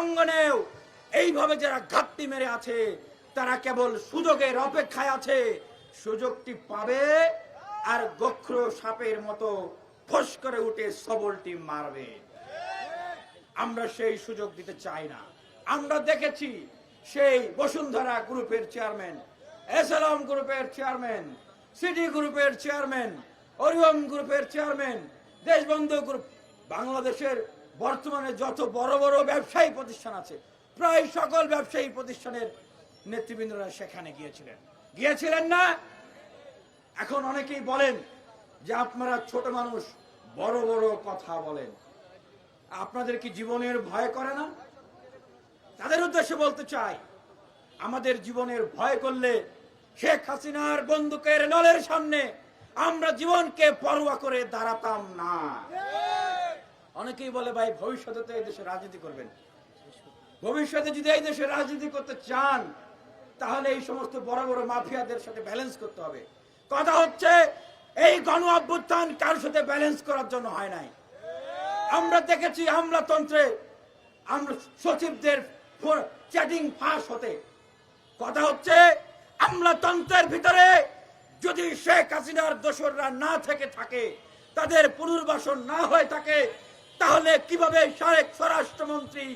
অঙ্গনেও এইভাবে যারা ঘাপটি মেরে আছে, তারা কেবল সুযোগের অপেক্ষায় আছে। সুযোগটি পাবে আর গোখ্র সাপের মতো ফস করে উঠে সবলটি মারবে। আমরা সেই সুযোগ দিতে চাই না। আমরা দেখেছি সেই বসুন্ধরা গ্রুপের চেয়ারম্যান এসএলএম গ্রুপের চেয়ারম্যান, সিটি গ্রুপের চেয়ারম্যান অরিয়ম গ্রুপের চেয়ারম্যান, দেশবন্ধু গ্রুপ, বাংলাদেশের বর্তমানে যত বড় বড় ব্যবসায়ী প্রতিষ্ঠান আছে, প্রায় সকল ব্যবসায়ী প্রতিষ্ঠানের নেতৃবৃন্দরা সেখানে গিয়েছিলেন। গিয়েছিলেন না? এখন অনেকেই বলেন যে আপনারা ছোট মানুষ, বড় বড় কথা বলেন। আপনাদের কি জীবনের ভয় করে না? তাদের উদ্দেশ্যে বলতে চাই, আমাদের জীবনের ভয় করলে শেখ হাসিনার বন্দুকের নলের সামনে আমরা জীবনকে পরোয়া করে দাঁড়াতাম না। অনেকেই বলে, ভাই, ভবিষ্যতে তো এই দেশে রাজনীতি করবেন। ভবিষ্যতে যদি এই দেশে রাজনীতি করতে চান, তাহলে এই সমস্ত বড় বড় মাফিয়াদের সাথে ব্যালেন্স করতে হবে। কথা হচ্ছে, এই গণ অভ্যুত্থান কারোর সাথে ব্যালেন্স করার জন্য হয় নাই? আমরা দেখেছি আমলাতন্ত্রে আমরা সচিবদের চ্যাটিং ফাঁস হতে। কথা হচ্ছে আমলাতন্ত্রের ভিতরে যদি শেখ হাসিনার দোসররা না থেকে থাকে, তাদের পুনর্বাসন না হয়ে থাকে তাহলে কীভাবে সাবেক স্বরাষ্ট্রমন্ত্রী